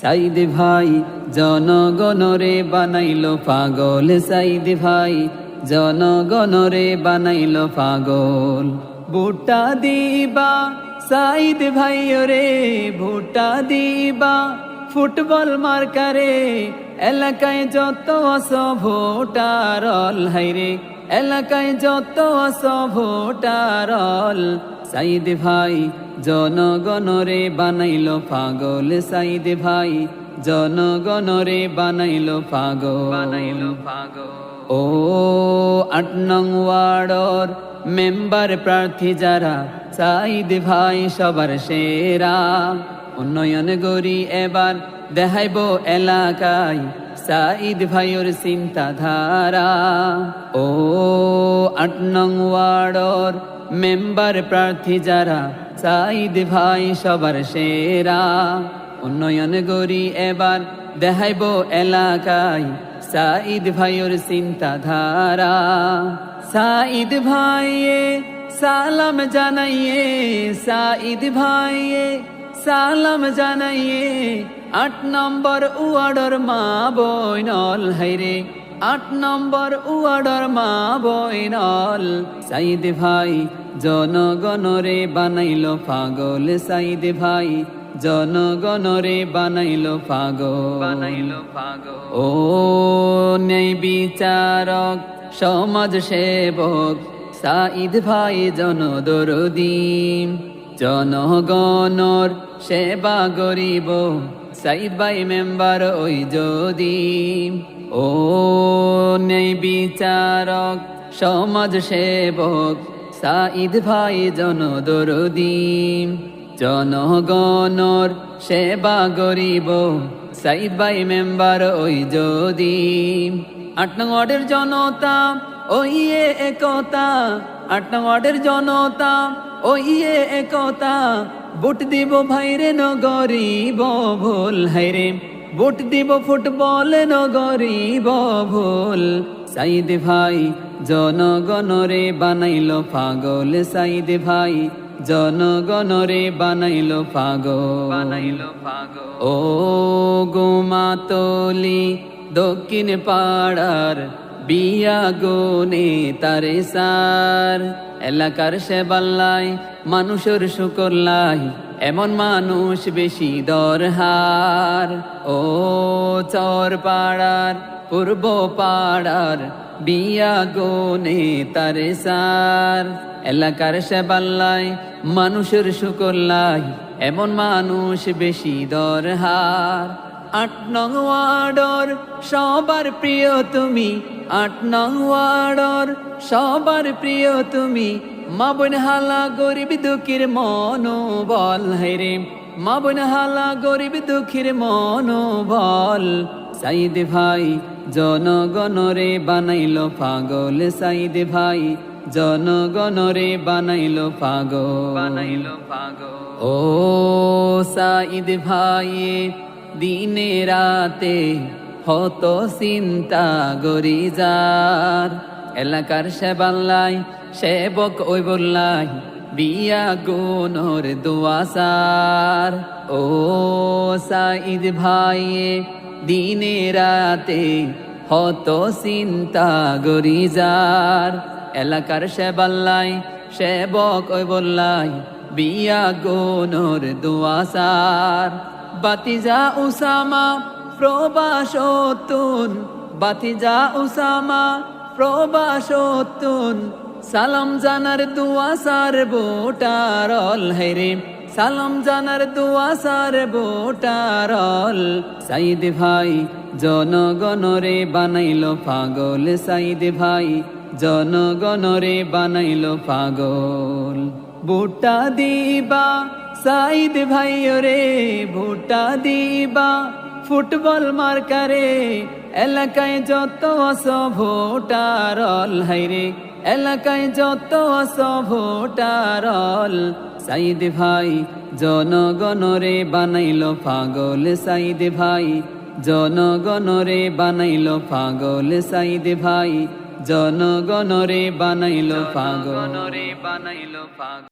সাইদ ভাই, জনগণরে বানাইল পাগল। সাইদ ভাই, জনগণরে বানাইল পাগল। ভুট্টা দিবা, সাইদ ভাই রে ভুট্টা দিবা, ফুটবল মার্কারে। এলাকায় যত আস ভোটারল হাইরে। এলাকায় যত আস ভোটারল সাইদ ভাই জনগণরে বানাইলো পাগল সাইদ ভাই। জনগণরে বানাইল পাগল। বানাইল পাগল। ও আট নং ওয়ার্ডর মেম্বার প্রার্থী যারা সাইদ ভাই সবার সেরা। উন্নয়ন গরি এবার দেখাইব এলাকায় সাইদ ভাইয়ের চিন্তাধারা। ও আট নং ওয়ার্ডর মেম্বার প্রার্থী যারা সাইদ ভাই সবার সেরা। উন্নয়ন গরি এবার দেখাইব এলাকায় সাইদ ভাইয়ের চিন্তাধারা। সাইদ ভাইয়ে সালাম জানাইয়ে সাইদ ভাইয়ে সালাম জানাইয়ে, আট নম্বর ওয়ার্ডর মা বইনল হাইরে আট নম্বর ওয়ার্ডর মা বইনল সাইদ ভাই জনগণরে বানাইলো পাগল। সাইদ ভাই জনগণরে বানাইল পাগল। বানাইল পাগল। ও নেই বিচারক সমাজ সেবক। সাইদ ভাই জনদরদিম জনগণর সেবা গরিব সাইদ ভাই মেম্বার, ওই যদি ও নেই বিচারক, সমাজ সেবক সাইদ ভাই জনদরদিম জনগণর সেবা গরিব সাইদ ভাই মেম্বার, ওই যদি আট নং ওয়ার্ডের জনতা, ওই একতা আট ওয়ার্ডের জনতা ওই ইয়ে একতা। বুট দিব ভাইরে নগরিব ভুল হাইরে। বুট দিব ফুটবল নগরিব ভুল সাইদ ভাই জনগণরে বানাইলো পাগল। সাইদ ভাই জনগণরে বানাইল পাগল। বানাইল পাগল। ও গোমাতলি দক্ষিণ পাড়ার বিয়া গোনে তারে সার। এলাকার সেবাল্লাই মানুষের শুকরলাই, এমন মানুষ বেশি দরহার। ও চর পাড়ার, পূর্ব পাড়ার, বিয়া গোনে তারে সার। এলাকার সেবাল্লাই মানুষের শুকরলাই, এমন মানুষ বেশি দরহার। আট নং ওয়ার্ডর সবার প্রিয় তুমি। আট নং ওয়ার্ডর সবার প্রিয় তুমি। মা বোন হালা গরিব দুঃখীর মনোবল। হেরে মা বোন হালা গরিব দুঃখীর মনোবল। সাইদ ভাই জনগণরে বানাইল পাগল। সাইদ ভাই জনগণরে বানাইলো পাগল। বানাইলো পাগল। ও সাইদ ভাই দিনে রাতে হত চিন্তা গরি যার। এলাকার সেবাল্লাই সেবক ওই বললাই বিয়া গুনর দুয়াসার ও সাইদ ভাই দিনে রাতে হত চিন্তা গরি যার। এলাকার সেবাল্লাই সেবক ওই বললাই বিয়া গুনর দুয়াসার বাতিজা উসামা প্রবাসতুন বাতিজা উসামা প্রবাসতুন সালাম জানার দুয়া সার বোটারল হেরে সালাম জানার দুয়া সার বোটারল সাইদ ভাই, জনগণরে বানাইল পাগল। সাইদ ভাই, জনগণরে বানাইল পাগল। বুটা দিবা সাইদ ভাই রে ভুটা দিবা। ফুটবল মার্কারে, এলাকায় যত আস ভোটারল হাইরে, এলাকায় যত আস ভোটারল সাইদ ভাই জনগণরে বানাইলো পাগল। সাইদ ভাই জনগণরে বানাইলো পাগল। সাইদ ভাই জনগণরে বানাইল পাগল। বানাইল পাগল।